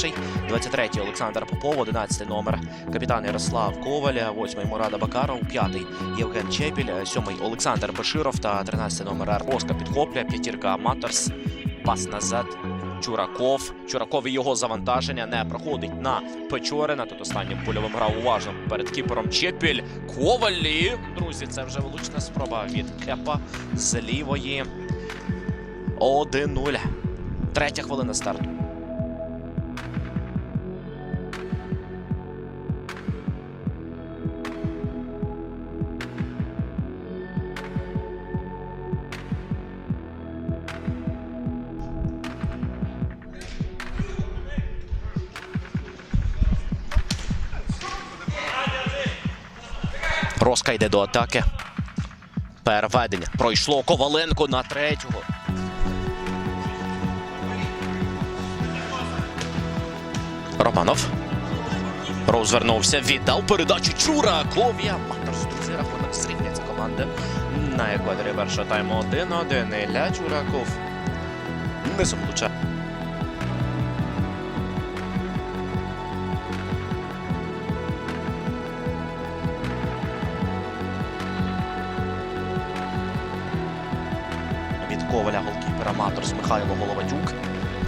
21-й, 23-й Олександр Попов, 11-й номер капітан Ярослав Коваль, 8-й Мурада Бакаров, 5-й Євген Чепіль, 7-й Олександр Баширов та 13-й номер Арбоска підхоплює, п'ятірка Аматорс, пас назад. Чураков. Чураков і його завантаження не проходить на Печорина. Тут останнім польовим грав уважно перед кіпером Чепіль. Ковалі. Друзі, це вже влучна спроба від Кепа з лівої. 1-0. Третя хвилина старту. Роска йде до атаки. Переведення. Пройшло Коваленко на третього. Романов. Розвернувся, віддав передачу. Аматорс, друзі, рахунок зрівняться команди. На екваторі першого тайму 1-1. Ілля Чураков. Не влучає. Коваля голкіпера Маторс Михайло Головатюк.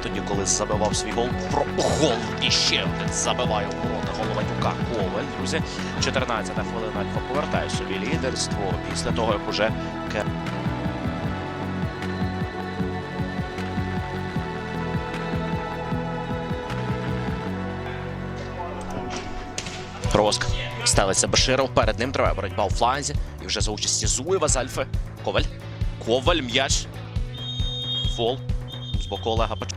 Тоді, коли забивав свій гол, про гол і ще один забиває у ворота Головатюка Коваль. Друзі, 14-та хвилина Альфа повертає собі лідерство після того, як уже Роск. Стелиться Баширов. Перед ним триває боротьба у фланзі. І вже за участі Зуєва з Альфи. Коваль. Коваль м'яч. Фол. З боку Олега Пач.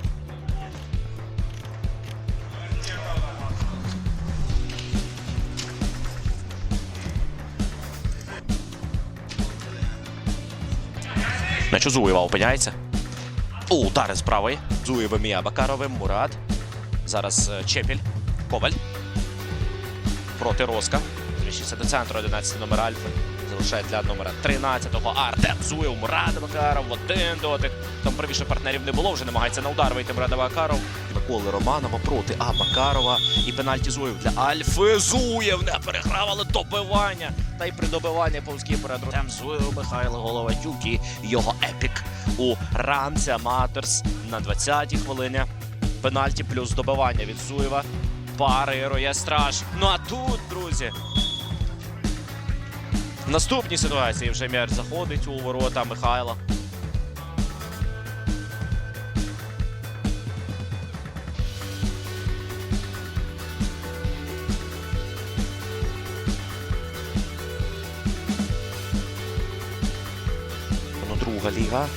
У Зуєва опиняється. О, удари з правої. Зуєвим і Абакаровим. Мурат. Зараз е, Чепіль. Коваль. Проти Роска. Зміщиться до центру 11 номер Альфи. Залишає для номера 13-го Артем Зуєв, Мурад Бакаров, один дотик. Там правіше партнерів не було, вже намагається на удар вийти Мурада Бакаров. Миколи Романова проти А. Бакарова. І пенальті Зуєв для Альфи. Зуєв не переграв, але добивання. Та й при добиванні повзки перед Артем Зуєв, Михайло Головатюк і його епік у рамці Аматорс на 20-й хвилині. Пенальті плюс добивання від Зуєва. Парирує страж. Ну а тут, друзі, в наступній ситуації вже м'яч заходить у ворота Михайла. Ну, друга ліга.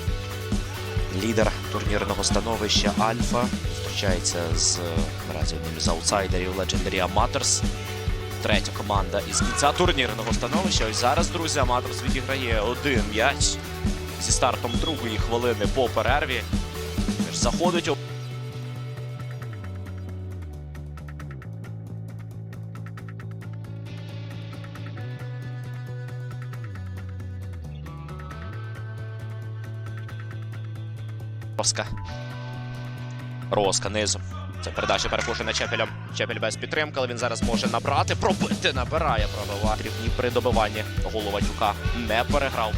Лідер турнірного становища Альфа зустрічається з наразі одним із аутсайдерів Legendary Amateurs. Третя команда із кінця турнірного становища. Ось зараз, друзі, Аматорс відіграє один м'яч зі стартом другої хвилини по перерві. Заходить Роска. Роска низом. Це передача перепушена Чепелем. Чепель без підтримки, але він зараз може набрати, пробити, набирає, пробиває. І при добиванні Головатюка не переграв.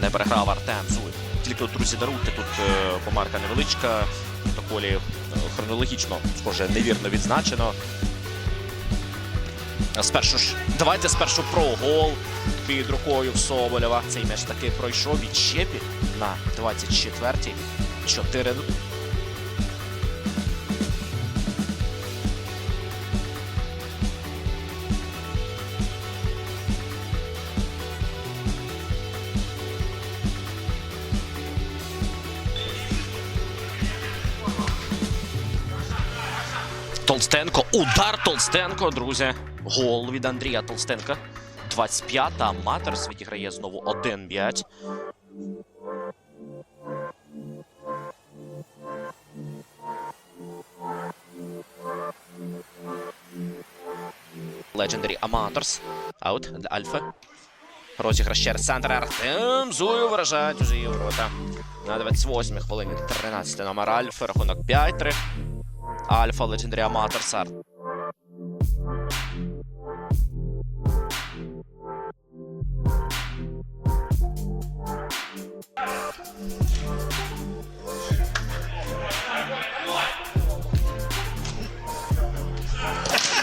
Не переграв Артем Зуй. Тільки, друзі, даруйте, тут е, помарка невеличка. В протоколі е, хронологічно, схоже, невірно відзначено. Спершу ж, давайте спершу про гол під рукою в Соболєва. Цей м'яч таки пройшов від Щепі на 24-й. 4 Толстенко. Удар Толстенко, друзі. Гол від Андрія Толстенка. 25-та. Матерс відіграє знову 1-5. Legendary Amateurs. Аут Альфа. Розіграш через центр Артем Зую вражають уже ворота. На 28 хвилині 13 номер Альфа. Рахунок 5-3. Альфа Legendary Amateurs Art.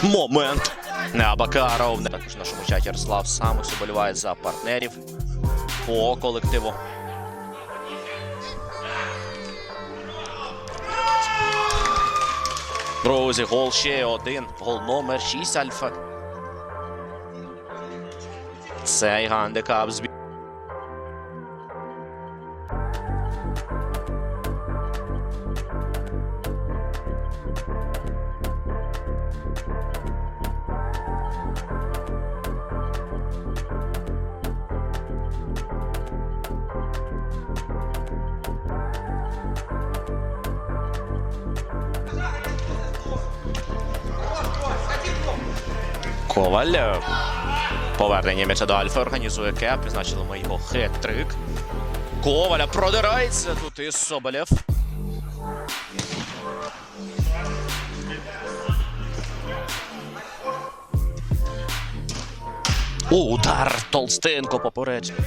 Момент. Абакаров. Також в нашому чаті Ярослав сам уболіває за партнерів по колективу. Друзі, гол ще один. Гол номер 6 Альфа. Цей гандикап збі... Коваль. Повернення м'яча до Альфа організує кеп. Призначили ми його хет-трик. Коваля продирається тут і Соболєв. Удар Толстенко попередження.